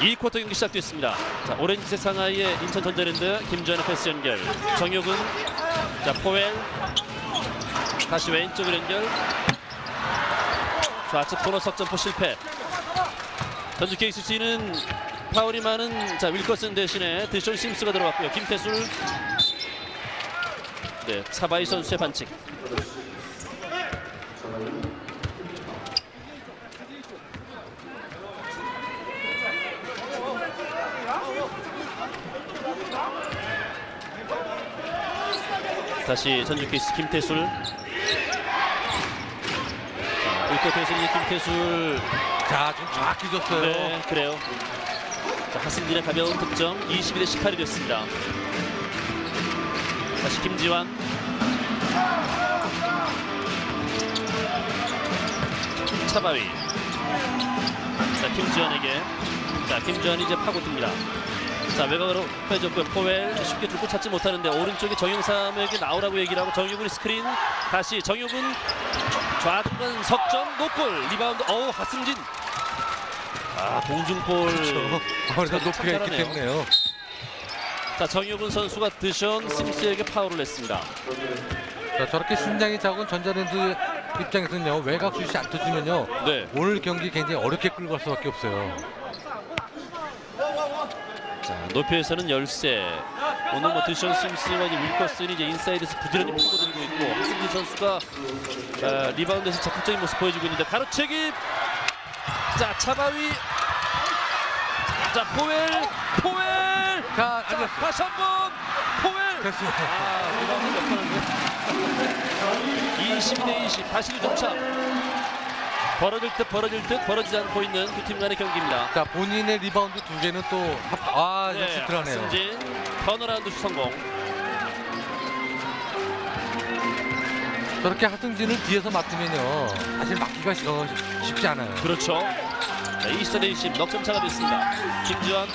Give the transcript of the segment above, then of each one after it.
2쿼터 경기 시작됐습니다. 자, 오렌지색 상하이의 인천 전자랜드 김주현의 패스 연결. 정혁은 자 포웰 다시 왼쪽으로 연결. 좌측 코너 석점포 실패. 전주 KCC는 파울이 많은 자 윌커슨 대신에 드션 심스가 들어왔고요. 김태술 네 사바이 선수의 반칙. 다시 전주 케이스 김태술. 자, 윌커트에서 이제 김태술 자, 좀 정확히 줬어요. 네, 그래요. 자, 하승진의 가벼운 득점 21대 18이 됐습니다. 다시 김지환. 차바위. 자, 김지환에게. 자, 김지환이 이제 파고듭니다. 자, 외곽으로 빼줬고요. 포웰 쉽게 줄고 찾지 못하는데 오른쪽에 정용삼에게 나오라고 얘기를 하고 정유근이 스크린. 다시 정유근 좌중간 석점 노골 리바운드 어우 하승진 아 공중볼 그렇죠. 아무래도 참 높이가 있기. 때문에요. 자 정유근 선수가 드션 심스에게 파울을 냈습니다 자, 저렇게 신장이 작은 전자랜드 입장에서는요 외곽 슛이 안 터지면요 네. 오늘 경기 굉장히 어렵게 끌고 갈 수밖에 없어요. 자 높이에서는 열세 오늘 뭐 드션 심스와 윌커슨이 이제 인사이드에서 부지런히 파고들고 있고 하승진 선수가 아, 리바운드에서 적극적인 모습 보여주고 있는데 가로채기 자 차바위 자 포웰 포웰 자, 자 앉았어요. 다시 한 번 포웰 됐어요. 아, 리바운드 몇 번인데? 22대 20, 다시 2점 차. 벌어질 듯 벌어질 듯 벌어지지 않고 있는 두 팀 간의 경기입니다. 자, 본인의 리바운드 두 개는 또 합... 아, 역시 들어가네요. 승진 턴어라운드 슛 성공. 저렇게 하승진을 뒤에서 맡으면요 사실 막기가 쉬- 어, 쉽지 않아요. 그렇죠. 자, 24대 20, 넉점 차가 됐습니다. 김주환,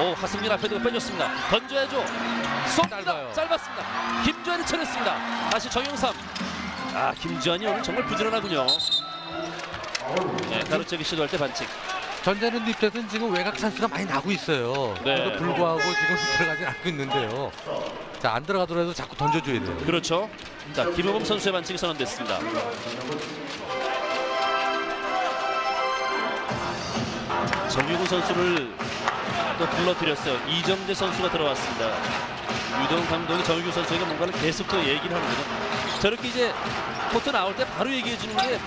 오 하승민 앞에도 빼줬습니다. 던져야죠. 쏩니다. 짧아요. 짧았습니다. 김주환이 쳐냈습니다. 다시 정용삼. 아 김주환이 오늘 정말 부지런하군요. 네, 가로채기 시도할 때 반칙. 전자랜드 입장에서는 지금 외곽 찬스가 많이 나고 있어요. 네. 그래도 불구하고 지금 들어가지 않고 있는데요. 자, 안 들어가더라도 자꾸 던져줘야 돼요. 그렇죠. 자, 김호범 선수의 반칙이 선언됐습니다. 정유구 선수를 또 불러드렸어요. 이정재 선수가 들어왔습니다. 유동 감독이 정유구 선수에게 뭔가를 계속 또 얘기를 하는군요. 저렇게 이제 코트 나올 때 바로 얘기해 주는 게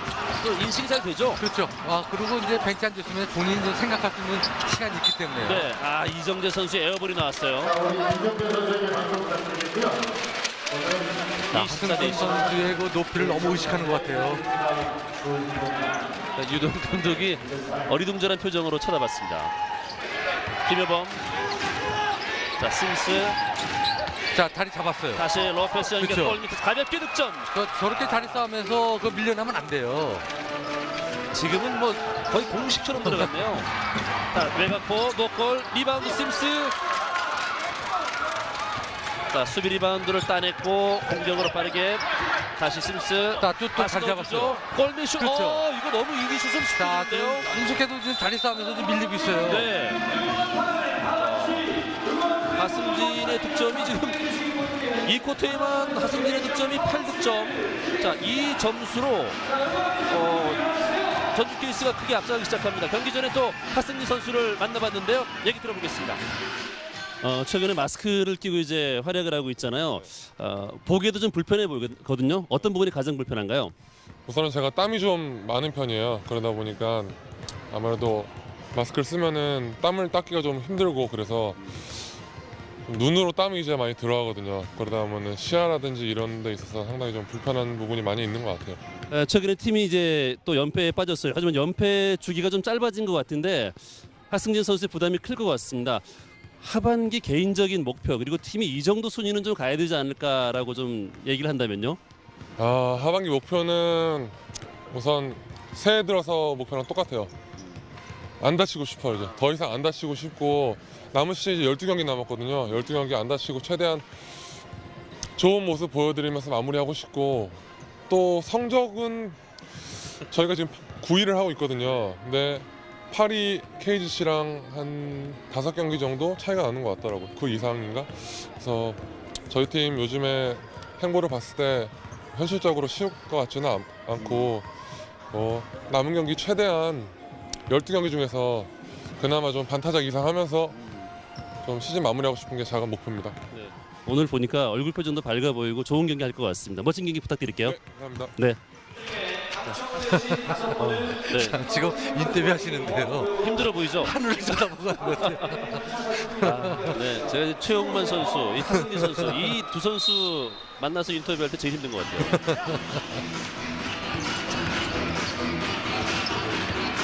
또 인식이 잘 되죠. 그렇죠. 아, 그리고 이제 벤치 앉았으면 본인이 좀 생각할 수 있는 시간이 있기 때문에요. 네, 아 이정재 선수의 에어볼이 나왔어요. 자, 24대 하승진 20. 선수의 그 높이를 너무 의식하는 것 같아요. 자, 유동 감독이 어리둥절한 표정으로 쳐다봤습니다. 김효범, 자 심스, 자, 다리 잡았어요. 다시 로페스 연결 그쵸. 골 밑에 가볍게 득점. 저, 저렇게 다리 싸움에서 그 밀려나면 안 돼요. 지금은 뭐 거의 공식처럼 들어갔네요. 자 외곽포 노골 리바운드 심스. 자 수비 리바운드를 따냈고 공격으로 빠르게 다시 심스. 자, 또, 또 다시 다리 넣어주죠. 잡았어요. 골밑슛. 그렇죠. 어, 이거 너무 이기슛을 자. 지금 공식해도 지금 다리 싸움에서 좀 밀리고 있어요. 네. 자, 하승진의 득점이 지금 이 쿼터에만 하승진의 득점이 8득점. 자, 이 점수로 어, 전주 케이스가 크게 앞서가기 시작합니다. 경기 전에 또 하승진 선수를 만나봤는데요. 얘기 들어보겠습니다. 어, 최근에 마스크를 끼고 이제 활약을 하고 있잖아요. 어, 보기에도 좀 불편해 보이거든요. 어떤 부분이 가장 불편한가요? 우선은 제가 땀이 좀 많은 편이에요. 그러다 보니까 아무래도 마스크를 쓰면은 땀을 닦기가 좀 힘들고 그래서 좀 눈으로 땀이 이제 많이 들어가거든요. 그러다 보면은 시야라든지 이런 데 있어서 상당히 좀 불편한 부분이 많이 있는 것 같아요. 에, 최근에 팀이 이제 또 연패에 빠졌어요. 하지만 연패 주기가 좀 짧아진 것 같은데 하승진 선수의 부담이 클 것 같습니다. 하반기 개인적인 목표 그리고 팀이 이 정도 순위는 좀 가야 되지 않을까라고 좀 얘기를 한다면요. 아, 하반기 목표는 우선 새해 들어서 목표랑 똑같아요. 안 다치고 싶어요, 이제. 더 이상 안 다치고 싶고 남은 시즌 이제 12경기 남았거든요. 12경기 안 다치고 최대한 좋은 모습 보여드리면서 마무리하고 싶고 또 성적은 저희가 지금 9위를 하고 있거든요. 근데 파리 KGC랑 한 다섯 경기 정도 차이가 나는 것 같더라고요. 그 이상인가? 그래서 저희 팀 요즘에 행보를 봤을 때 현실적으로 쉬울 것 같지는 않, 않고 뭐 남은 경기 최대한 12경기 중에서 그나마 좀 반타작 이상 하면서 좀 시즌 마무리하고 싶은 게 작은 목표입니다. 오늘 보니까 얼굴 표정도 밝아 보이고 좋은 경기 할 것 같습니다. 멋진 경기 부탁드릴게요. 네, 감사합니다. 네. 어, 네. 지금 인터뷰 하시는데요. 힘들어 보이죠? 하늘을 쳐다보고 하는 것 같아요. 아, 네, 제가 최용만 선수, 이 하승기 선수 이 두 선수 만나서 인터뷰할 때 제일 힘든 것 같아요.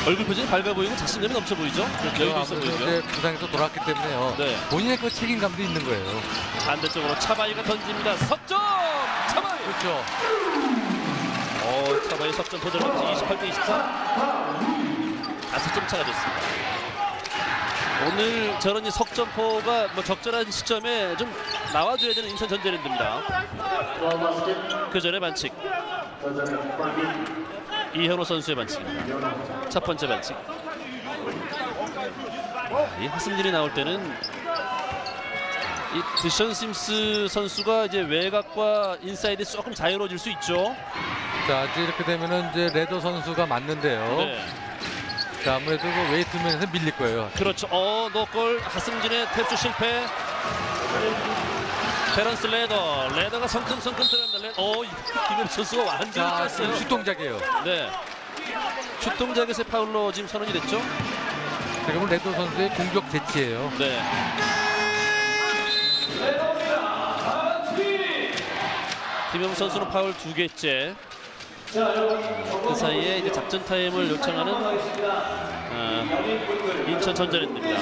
얼굴 표정이 밝아 보이고 자신감이 넘쳐 보이죠? 여유도 있어 아무래도 보이죠? 이제 부상에서 돌아왔기 때문에요. 네. 본인의 그 책임감도 있는 거예요. 반대쪽으로 차바이가 던집니다. 석점! 차바이! 그렇죠. 어, 차바이 석점 도전하면서 28대 24. 다섯 점 차가 됐습니다. 오늘 저런 이 석점포가 뭐 적절한 시점에 좀 나와줘야 되는 인천 전자랜드입니다. 그 전에 반칙. 이현호 선수의 반칙입니다. 첫 번째 반칙. 이 하승진이 나올 때는 이 드션 심스 선수가 이제 외곽과 인사이드 조금 자유로워질 수 있죠. 자, 이렇게 되면은 이제 레더 선수가 맞는데요. 네. 자, 아무래도 그 웨이트 면에서 밀릴 거예요. 그렇죠. 어, 노골 하승진의 탭주 실패. 베런스 레더. 레더가 성큼성큼 들어갑니다. 레더. 어, 이- 김현 선수가 완전히 자, 짰어요. 지금 슛 동작이에요. 네. 슛 동작에서의 파울로 지금 선언이 됐죠? 지금은 레더 선수의 공격 재치예요. 네. 김영 선수는 파울 두 개째. 그 사이에 이제 작전 타임을 요청하는 어, 인천 전자랜드입니다.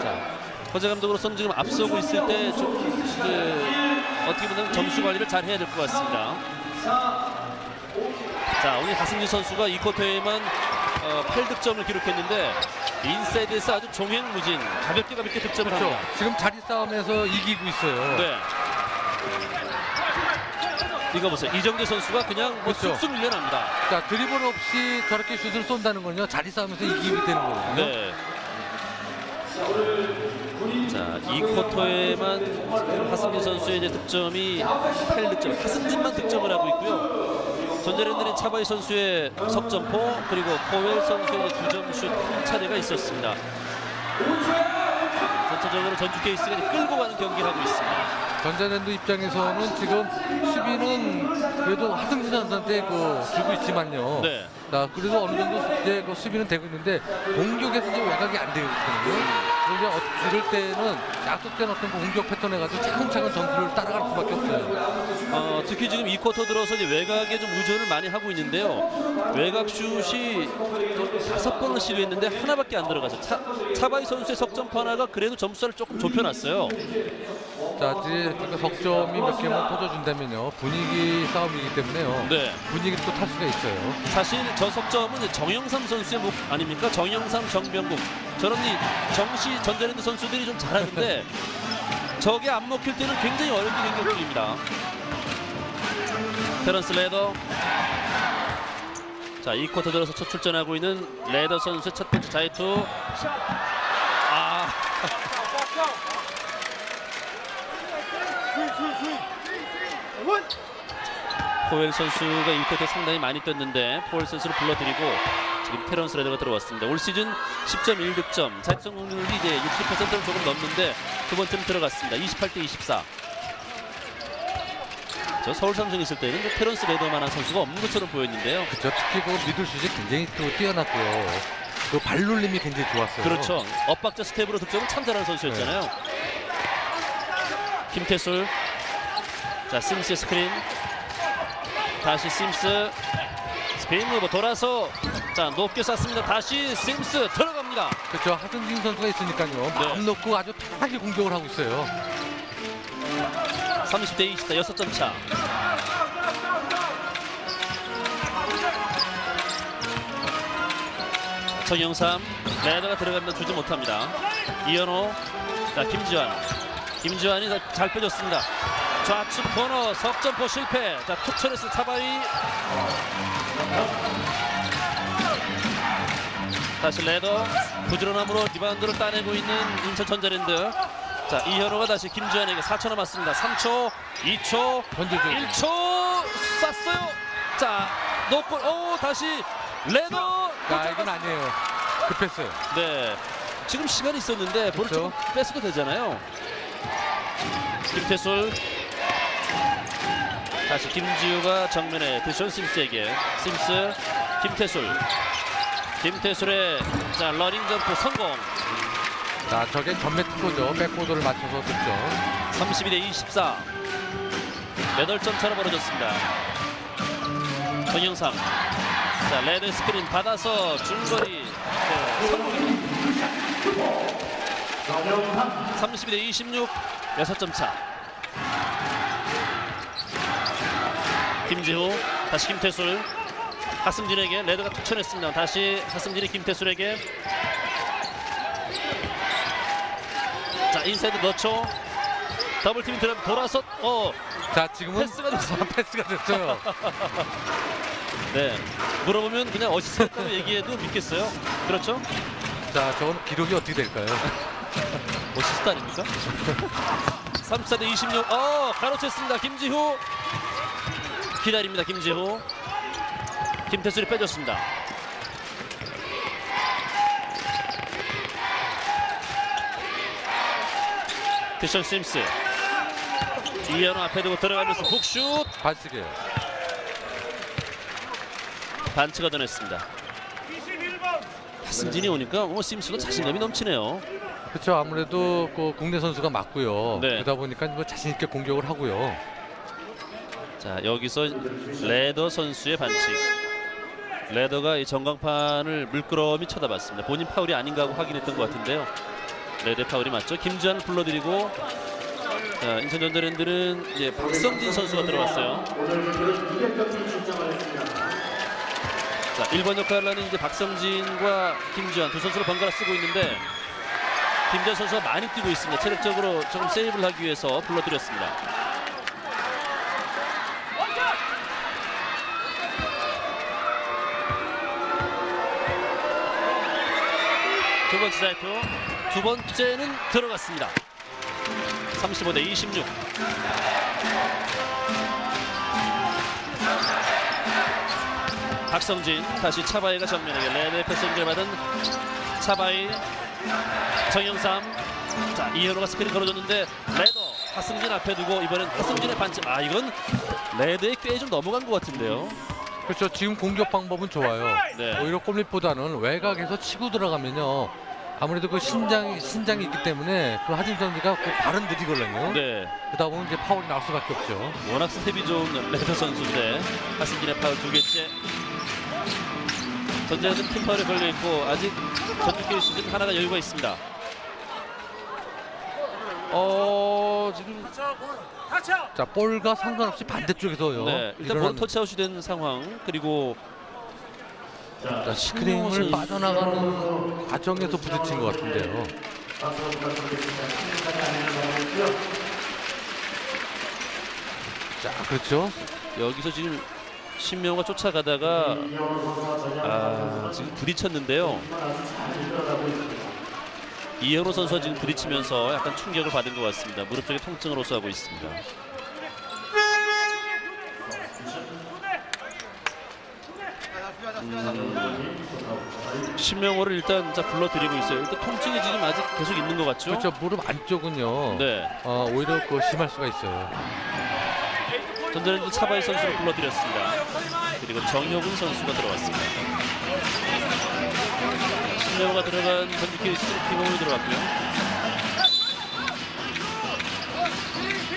자, 허재 감독으로서는 지금 앞서고 있을 때 좀 그, 어떻게 보면 점수 관리를 잘 해야 될 것 같습니다. 자, 오늘 하승진 선수가 이 쿼터에만 어, 8득점을 기록했는데 인사이드에서 아주 종횡무진 가볍게 가볍게 득점을 그렇죠. 합니다. 지금 자리 싸움에서 이기고 있어요. 네. 이거 보세요. 이정재 선수가 그냥 뭐 그렇죠. 쑥쑥 밀려납니다. 자, 드리블 없이 저렇게 슛을 쏜다는 건요. 자리 싸움에서 이기게 되는 거거든요. 네. 자, 이 쿼터에만 하승진 선수의 이제 득점이 8득점. 하승진만 득점을 하고 있고요. 전자랜드는 차바이 선수의 석점포 그리고 코웰 선수의 두 점슛 한 차례가 있었습니다. 전체적으로 전주 케이스가 끌고 가는 경기를 하고 있습니다. 전자랜드 입장에서는 지금 수비는 그래도 하승진 선수한테 그 주고 있지만요. 네. 자, 그래도 어느 정도 이제 그 수비는 되고 있는데 공격에서 이제 외곽이 안 되거든요. 그래서 어- 이럴 때는 약속된 어떤 그 공격 패턴에 가지고 차근차근 전술을 따라갈 수밖에 없어요. 어, 특히 지금 이 쿼터 들어서 이제 외곽에 좀 의존을 많이 하고 있는데요. 외곽 슛이 다섯 번을 시도했는데 하나밖에 안 들어가서 차, 차바이 선수의 석점포 하나가 그래도 점수를 조금 좁혀놨어요. 자, 이제 그 석점이 몇 개만 터져준다면요. 분위기 싸움이기 때문에요. 네. 분위기를 또 탈 수가 있어요. 사실 저 석점은 정영삼 선수의 목 아닙니까? 정영삼, 정병국 저런 이 정시 전자랜드 선수들이 좀 잘하는데 저게 안 먹힐 때는 굉장히 어렵게 된 경기입니다. 테런스 레더. 자, 이 쿼터 들어서 첫 출전하고 있는 레더 선수의 첫 번째 자유투. 아, 포웰 선수가 이 쿼터 상당히 많이 뛰었는데 포웰 선수를 불러들이고 지금 테런스 레더가 들어왔습니다. 올 시즌 10.1득점, 자유투 성공률이 이제 60%를 조금 넘는데 두 번째는 들어갔습니다. 28대 24. 저 서울 삼성 있을 때는 뭐 테런스 레더만한 선수가 없는 것처럼 보였는데요. 저 특히 그 미들 슛이 굉장히 또 뛰어났고요. 그 발놀림이 굉장히 좋았어요. 그렇죠. 엇박자 스텝으로 득점을 참 잘하는 선수였잖아요. 김태술. 자, 심스의 스크린. 다시 심스. 스페인 무브 돌아서 자, 높게 쐈습니다. 다시 심스 들어갑니다. 그렇죠. 하승진 선수가 있으니까요. 마음 네. 놓고 아주 편하게 공격을 하고 있어요. 30대 20대 6점 차. 정영삼 레더가 들어가면 주지 못합니다. 이현호 자 김지환 김지환이 자- 잘 빼줬습니다. 좌측 코너 석점포 실패. 자 투철에서 차바이 다시 레더 부지런함으로 리바운드를 따내고 있는 인천 전자랜드. 자 이현호가 다시 김주현에게 4초 남았습니다. 3초, 2초, 현재 좀 1초 쐈어요. 자 노골. 오 다시 레더. 아, 이건 아니에요. 급했어요. 네. 지금 시간이 있었는데 볼을. 좀 뺏어도 되잖아요. 김태술. 다시 김지우가 정면에 드션 심스에게 심스 김태술. 김태술의 자 러닝 점프 성공. 자, 저게 전매 특허죠. 백보드를 맞춰서 득점. 32대 24. 8점 차로 벌어졌습니다. 전영삼. 자, 레드 스크린 받아서 중거리 네, 성공입니다. 32대 26. 6점 차. 김지호 다시 김태술 하승진에게 레드가 투천했습니다. 다시 하승진이 김태술에게 자 인사이드 넣죠. 더블팀 드랍 돌아서 어 자, 지금은 패스가 됐어요. 패스가 됐어요. 네. 물어보면 그냥 어시스트라고 얘기해도 믿겠어요. 그렇죠? 자, 저건 기록이 어떻게 될까요? 어시스트 아닙니까? 34대 26. 어, 가로챘습니다. 김지호. 기다립니다. 김지호. 김태술이 빼줬습니다. 티션 심스. 이현우 앞에 두고 들어가면서 북슛. 반칙이에요. 반칙 얻어냈습니다. 하승진이 오니까 뭐 심스도 자신감이 넘치네요. 그렇죠. 아무래도 그 국내 선수가 맞고요. 네. 그러다 보니까 뭐 자신 있게 공격을 하고요. 자 여기서 레더 선수의 반칙. 레더가 이 전광판을 물끄러미 쳐다봤습니다. 본인 파울이 아닌가 하고 확인했던 것 같은데요. 레더 파울이 맞죠. 김주환 불러드리고 자, 인천전자랜드는 이제 박성진 선수가 들어왔어요. 자 1번 역할을 하는 이제 박성진과 김주환 두 선수를 번갈아 쓰고 있는데 김주환 선수가 많이 뛰고 있습니다. 체력적으로 조금 세이브를 하기 위해서 불러드렸습니다. 두 번째 자이트 두 번째는 들어갔습니다. 35대 26. 박성진 다시 차바이가 정면에게 레드 패스 연결받은 차바이 정영삼 자 이현호가 스크린 걸어줬는데 레더 하승진 앞에 두고 이번엔 하승진의 반칙 아 이건 레드에 꽤 좀 넘어간 것 같은데요 그렇죠. 지금 공격 방법은 좋아요. 네. 오히려 골밑보다는 외곽에서 치고 들어가면요. 아무래도 그 신장이 신장이 있기 때문에 그 하진 선수가 그 발은 느리거든요. 네 그러다 보면 이제 파울이 나올 수밖에 없죠. 워낙 스텝이 좋은 레더 선수인데 하승진의 파울 두 개째 전자는 팀 파울에 걸려 있고 아직 전국계 시즌 하나가 여유가 있습니다. 어 지금 자, 볼과 상관없이 반대쪽에서요. 네 일단 본 터치아웃이 된 상황 그리고 자, 스크린을 빠져나가는 과정에서 부딪힌 것 같은데요. 자, 그렇죠. 여기서 지금 신명호가 쫓아가다가 아 지금 부딪혔는데요. 이현호 선수가 지금 부딪히면서 약간 충격을 받은 것 같습니다. 무릎 쪽에 통증을 호소하고 있습니다. 신명호를 일단 자 불러드리고 있어요. 일단 통증이 지금 아직 계속 있는 것 같죠? 그렇죠. 무릎 안쪽은요. 네. 어, 오히려 그 심할 수가 있어요. 전자랜드 차바이 선수를 불러드렸습니다. 그리고 정효근 선수가 들어왔습니다. 신명호가 들어간 전주K 시즌 팀으로 들어갔고요.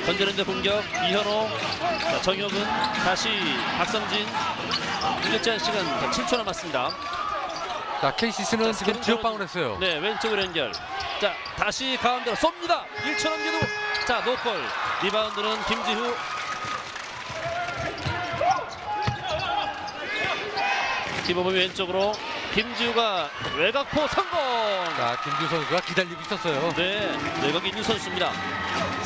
전자랜드 공격 이현호, 자, 정효근, 다시 박성진. 무결제한 시간 7초 남았습니다. 자, KCC는 자, 지금 지역방을 했어요. 네, 왼쪽으로 연결. 자, 다시 가운데로 쏩니다. 1초 남겨두고. 자, 노골. 리바운드는 김지후. 김호범이 왼쪽으로. 김지우가 외곽포 성공. 자, 김주 선수가 기다리고 있었어요. 네, 외곽 있는 선수입니다.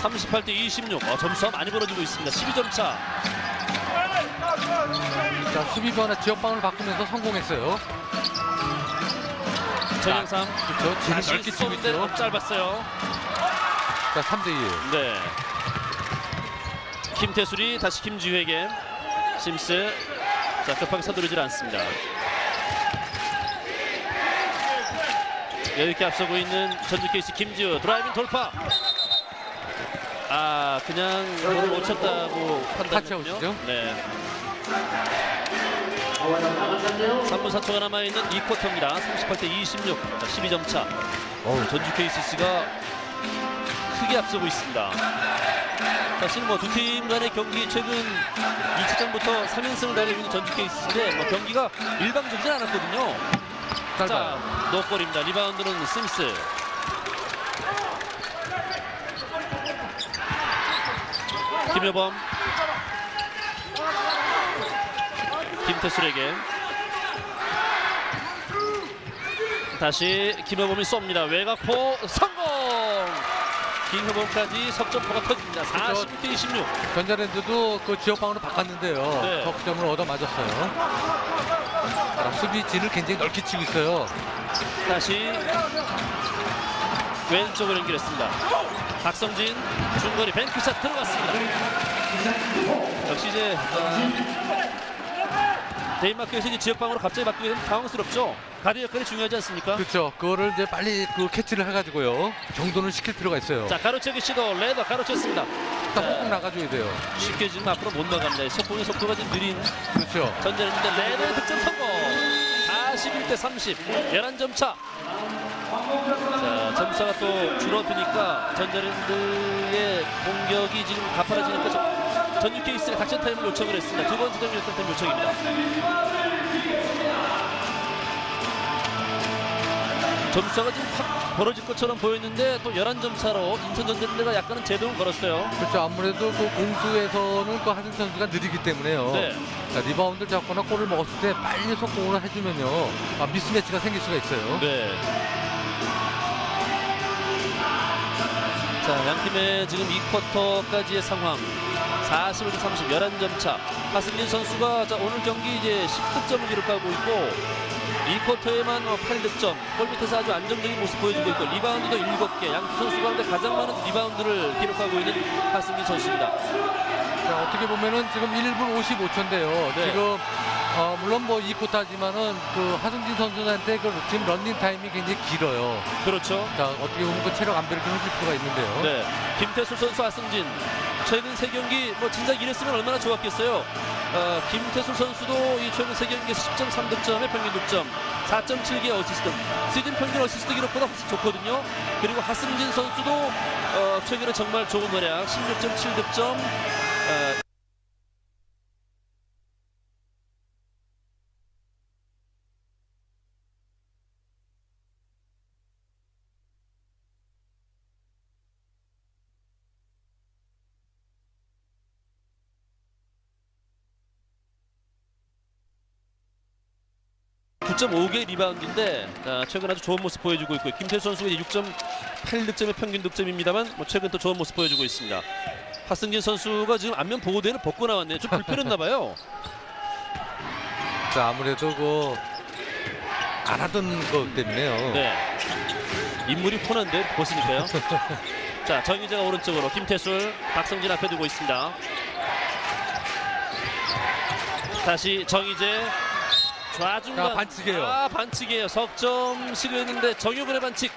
38대 26. 어, 점수가 많이 벌어지고 있습니다. 12점 차. 자, 수비 변화 지역방을 바꾸면서 성공했어요. 정영삼 그렇죠. 다시 넓게 치고 있죠. 너무 짧았어요. 자, 3대 2. 네. 김태술이 다시 김지우에게 심스 자 급하게 서두르질 않습니다. 여유있게 앞서고 있는 전주 케이스 김지우 드라이빙 돌파. 아 그냥 볼을 못 쳤다고 판단했군요. 네. 3분 4초가 남아있는 2쿼터입니다. 38대 26, 자, 12점 차. 어우, 전주 KCC가 크게 앞서고 있습니다. 사실 뭐 두 팀 간의 경기 최근 2차전부터 3연승을 달리고 있는 전주 KCC인데 뭐 경기가 일방적이진 않았거든요. 자, 노골입니다. 리바운드는 심스. 김효범. 김태술에게. 다시 김효범이 쏩니다. 외곽포 성공! 김효범까지 석점포가 터집니다. 46대 26. 전자랜드도 그 지역방으로 바꿨는데요. 네. 석점을 얻어 맞았어요. 자, 수비 진을 굉장히 넓게 치고 있어요. 다시 왼쪽으로 연결했습니다. 박성진 중거리 뱅크샷 들어갔습니다. 역시 이제 아, 데인마크에서 이제 지역방으로 갑자기 바뀌게 되면 당황스럽죠. 가드 역할이 중요하지 않습니까? 그렇죠. 그거를 이제 빨리 그 캐치를 해가지고요. 정돈을 시킬 필요가 있어요. 자 가로채기 시도 레더 가로챘습니다. 딱꼭 나가줘야 돼요. 쉽게 지금 앞으로 못 나갑니다. 속공의 속도가 좀 느린 그렇죠. 전자랜드인데 레더의 득점 성공 41대 30 11점 차 자, 점수가 또 줄어드니까 전자랜드의 공격이 지금 가파라지니까 저- 전유 케이스가 작전 타임을 요청을 했습니다. 두 번째 점 요청 타임 요청입니다. 점수가 지금 확 벌어질 것처럼 보였는데 또 11점 차로 인천 전자랜드가 약간은 제동을 걸었어요. 그렇죠. 아무래도 그 공수에서는 그 하승 선수가 느리기 때문에요. 네. 자, 리바운드를 잡거나 골을 먹었을 때 빨리 속공을 해주면요. 아, 미스매치가 생길 수가 있어요. 네. 자, 양 팀의 지금 2쿼터까지의 상황. 41대 30, 11점 차. 하승진 선수가 자, 오늘 경기 이제 10득점을 기록하고 있고 2쿼터에만 8득점, 골 밑에서 아주 안정적인 모습 보여주고 있고 리바운드도 7개. 양두 선수 가운데 가장 많은 리바운드를 기록하고 있는 하승진 선수입니다. 자, 어떻게 보면은 지금 1분 55초인데요. 네. 지금 어, 물론 뭐 2쿼터지만은 그 하승진 선수한테 그 지금 런닝 타임이 굉장히 길어요. 그렇죠. 자, 어떻게 보면 그 체력 안배를 좀 해줄 필요가 있는데요. 네, 김태술 선수 하승진 최근 세 경기 뭐 진작 이랬으면 얼마나 좋았겠어요. 어, 김태술 선수도 이 최근 세 경기에서 10.3 득점의 평균 득점, 4.7개 어시스트, 시즌 평균 어시스트 기록보다 훨씬 좋거든요. 그리고 하승진 선수도 어, 최근에 정말 좋은 활약, 16.7 득점. 어, (9.5개) 리바운드인데 아, 최근 아주 좋은 모습 보여주고 있고 김태수 선수가 6.8득점의 평균 득점입니다만 뭐 최근 또 좋은 모습 보여주고 있습니다. 하승진 선수가 지금 안면 보호대를 벗고 나왔네요. 좀 불편했나 봐요. 자, 아무래도 그안 하던 것 때문에요. 네. 인물이 훤한데 보시니까요. 자 정희재가 오른쪽으로 김태술, 박성진 앞에 두고 있습니다. 다시 정희재 좌중간 자, 반칙이에요. 아 반칙이에요. 석점 시도했는데 정효근의 반칙.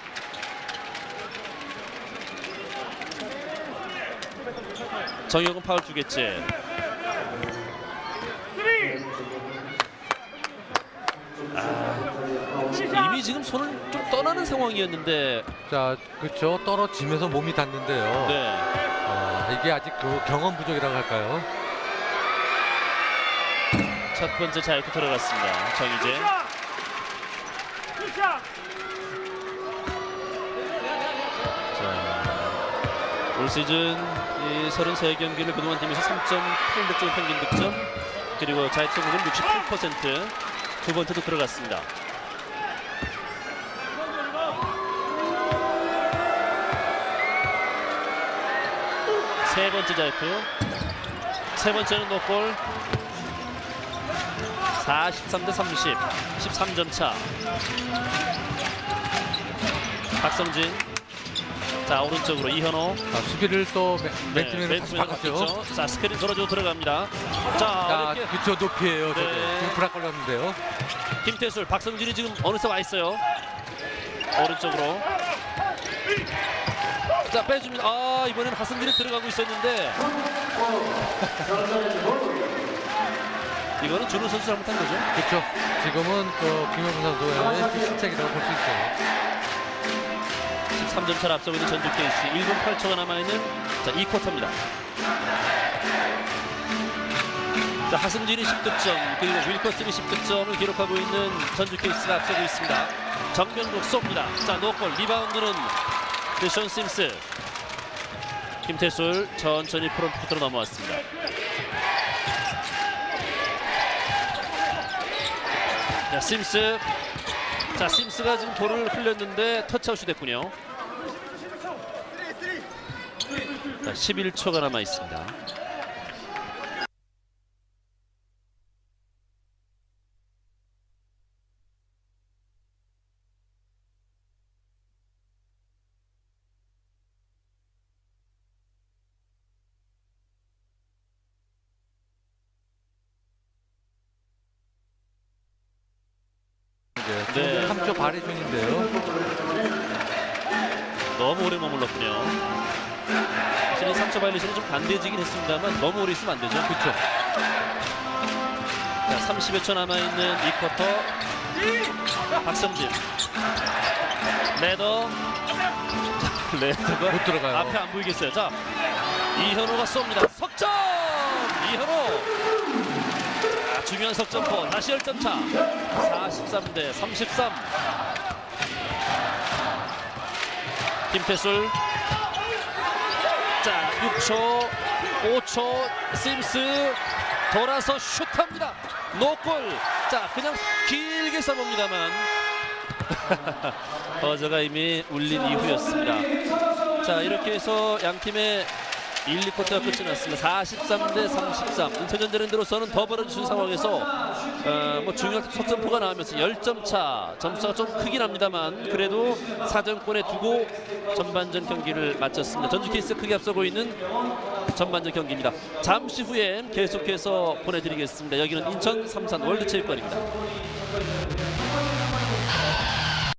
정효근 파울 두 개째. 아, 이미 지금 손을 좀 떠나는 상황이었는데 자, 그렇죠. 떨어지면서 몸이 닿는데요. 네. 어, 이게 아직 그 경험 부족이라고 할까요? 첫 번째 자유투 들어갔습니다. 정희재. 자, 올 시즌 이 33경기를 그동안 팀에서 3.8득점 평균 득점 그리고 자유투 성공은 68%두 번째도 들어갔습니다. 세 번째 자유투 세 번째는 노골 43대 30 13점 차 박성진. 자 오른쪽으로 이현호. 아, 수비를 또 네, 맨투맨으로 다시 맨투맨으로 바꿨죠. 자 스크린 돌아주고 들어갑니다. 자 자, 이렇게 그쵸 높이에요. 저게. 네. 지금 불악 걸렸는데요. 김태술, 박성진이 지금 어느새 와 있어요. 오른쪽으로. 자 빼줍니다. 아 이번에는 박성진이 들어가고 있었는데 이거는 준우 선수 잘못한 거죠. 그렇죠. 지금은 그 김영준 선수의 실책이라고 볼 수 있어요. 13점 차를 앞서고 있는 전주 케이스 1분 8초가 남아있는 자 2쿼터입니다. 자 하승진이 10득점 그리고 윌커슨이 10득점을 기록하고 있는 전주 케이스가 앞서고 있습니다. 정병국 쏩니다. 자 노골 리바운드는 드션 심스 김태술 천천히 프론트코트로 넘어왔습니다. 자 심스 자 심스가 지금 볼을 흘렸는데 터치아웃이 됐군요. 자 11초가 남아 있습니다. 이제 네. 3조 발의 중인데요. 너무 오래 머물렀군요. 사실 3초 바이올레이션은 좀 반대지긴 했습니다만 너무 오래 있으면 안 되죠. 그렇죠. 자 30여 초 남아있는 2쿼터 박성진 레더 자, 레더가 못 들어가요. 앞에 안 보이겠어요. 자 이현호가 쏩니다. 석점 이현호 자, 중요한 석점포. 다시 10점 차. 43대 33 김태술. 자 6초 5초 심스. 돌아서 슛합니다. 노골. 자 그냥 길게 써봅니다만. 버저가 이미 울린 이후였습니다. 자 이렇게 해서 양 팀의 1, 2쿼터가 끝이 났습니다. 43대 33 인천전자랜드로서는 더 벌어진 상황에서 어, 뭐 중요한 석점포가 나오면서 10점 차. 점수가 좀 크긴 합니다만 그래도 사정권에 두고 전반전 경기를 마쳤습니다. 전주 케이스 크게 앞서고 있는 전반전 경기입니다. 잠시 후엔 계속해서 보내드리겠습니다. 여기는 인천 삼산 월드체육관입니다